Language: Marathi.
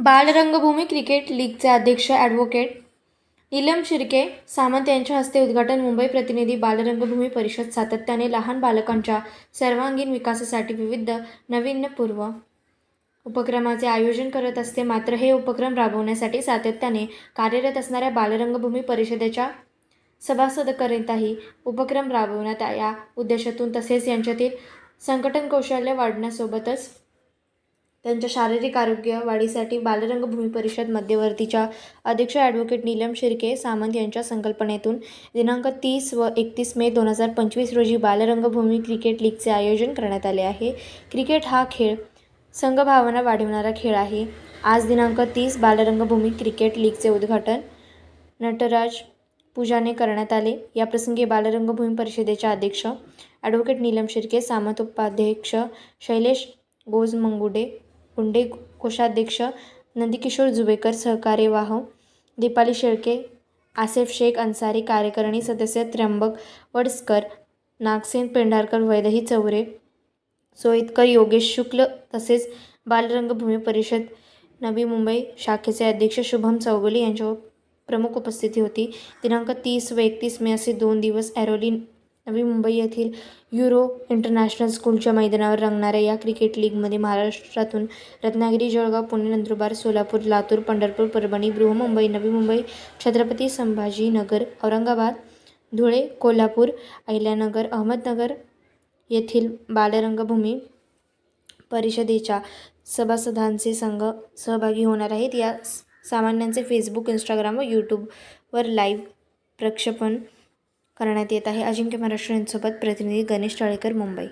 बालरंगभूमी क्रिकेट लीगचे अध्यक्ष ॲडव्होकेट नीलम शिर्के सामंत यांच्या हस्ते उद्घाटन. मुंबई प्रतिनिधी बालरंगभूमी परिषद सातत्याने लहान बालकांच्या सर्वांगीण विकासासाठी विविध नाविन्यपूर्व उपक्रमाचे आयोजन करत असते. मात्र हे उपक्रम राबवण्यासाठी सातत्याने कार्यरत असणाऱ्या बालरंगभूमी परिषदेच्या सभासदकरिताही उपक्रम राबवण्यात या उद्देशातून तसेच यांच्यातील संघटन कौशल्य वाढण्यासोबतच त्यांच्या शारीरिक आरोग्य वाढीसाठी बालरंगभूमी परिषद मध्यवर्तीच्या अध्यक्ष ॲडव्होकेट नीलम शिर्के सामंत यांच्या संकल्पनेतून दिनांक तीस व एकतीस मे दोन हजार पंचवीस रोजी बालरंगभूमी क्रिकेट लीगचे आयोजन करण्यात आले आहे. क्रिकेट हा खेळ संघभावना वाढवणारा खेळ आहे. आज दिनांक तीस बालरंगभूमी क्रिकेट लीगचे उद्घाटन नटराज पूजाने करण्यात आले. याप्रसंगी बालरंगभूमी परिषदेचे अध्यक्ष ॲडव्होकेट नीलम शिर्के सामंत उपाध्यक्ष शैलेश गोजमंगुडे कुंडे कोषाध्यक्ष नंदकिशोर जुबेकर सहकार्यवाह दीपाली शेळके आसेफ शेख अन्सारी कार्यकारिणी सदस्य त्र्यंबक वडसकर नागसेन पेंढारकर वैदही चौरे सोयतकर योगेश शुक्ल तसेच बालरंगभूमी परिषद नवी मुंबई शाखेचे अध्यक्ष शुभम चौगुले यांच्यावर प्रमुख उपस्थिती होती. दिनांक तीस व एकतीस मे असे दोन दिवस ॲरोली नवी मुंबई येथील युरो इंटरनॅशनल स्कूलच्या मैदानावर रंगणाऱ्या या क्रिकेट लीगमध्ये महाराष्ट्रातून रत्नागिरी जळगाव पुणे नंदुरबार सोलापूर लातूर पंढरपूर परभणी बृहमुंबई नवी मुंबई छत्रपती संभाजीनगर औरंगाबाद धुळे कोल्हापूर अहिल्यानगर अहमदनगर येथील बालरंगभूमी परिषदेच्या सभासदांचे संघ सहभागी होणार आहेत. या सामान्यांचे फेसबुक इंस्टाग्राम व यूट्यूबवर लाईव्ह प्रक्षेपण करण्यात येत आहे. अजिंक्य महाराष्ट्र यांसोबत प्रतिनिधी गणेश टाळेकर मुंबई.